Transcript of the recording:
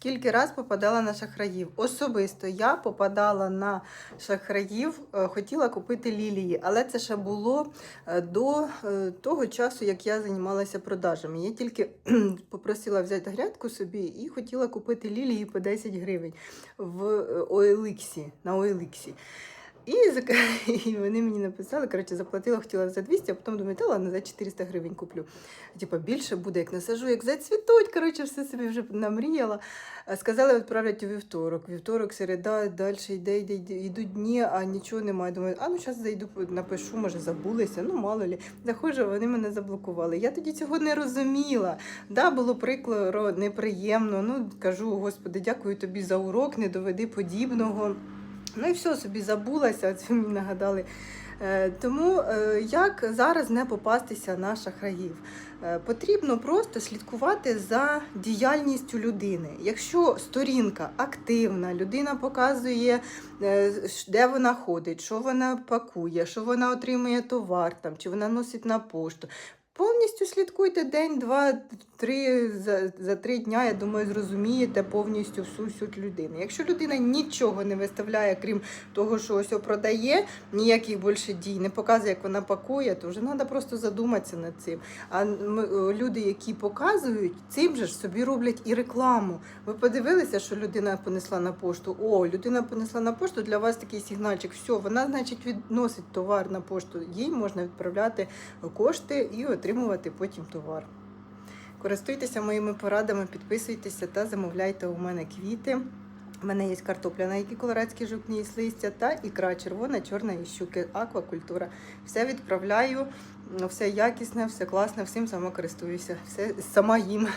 Скільки раз попадала на шахраїв? Особисто я попадала на шахраїв, е, хотіла купити лілії, але це ще було е, до е, того часу, як я займалася продажами. Я тільки попросила взяти грядку собі і хотіла купити лілії по 10 гривень в Оеликсі, на OLX. І, і вони мені написали, коротше, заплатила, хотіла за 200, а потім думаю, та ладно, за 400 гривень куплю. Типа більше буде, як насажу, як зацвітуть. Коротше, все собі вже намріяла. Сказали, відправлять у вівторок. Вівторок, середа, далі йде, йде, йде, йдуть дні, а нічого немає. Думаю, а ну зараз зайду, напишу, може забулися, ну мало лі. Заходжу, вони мене заблокували. Я тоді цього не розуміла. Да, було прикро, неприємно. Ну, кажу, господи, дякую тобі за урок, не доведи подібного. Ну і все, собі забулася, це мені нагадали. Е, Тому е, як зараз не попастися на шахраїв? Е, Потрібно просто слідкувати за діяльністю людини. Якщо сторінка активна, людина показує, де вона ходить, що вона пакує, що вона отримує товар, там, чи вона носить на пошту. Повністю слідкуйте день, два, три за, за три дня, я думаю, зрозумієте повністю всю суть людини. Якщо людина нічого не виставляє, крім того, що ось продає, ніяких більше дій, не показує, як вона пакує, то вже треба просто задуматися над цим. А люди, які показують, цим же ж собі роблять і рекламу. Ви подивилися, що людина понесла на пошту? О, людина понесла на пошту, для вас такий сигнальчик. Все, вона, значить, відносить товар на пошту. Їй можна відправляти кошти і отримувати потім товар. Користуйтеся моїми порадами, підписуйтеся та замовляйте у мене квіти. У мене є картопля, на які колорадські жукні із листя та ікра червона, чорна і щуки, аквакультура. Все відправляю, все якісне, все класне, всім сама користуюся, все сама їм.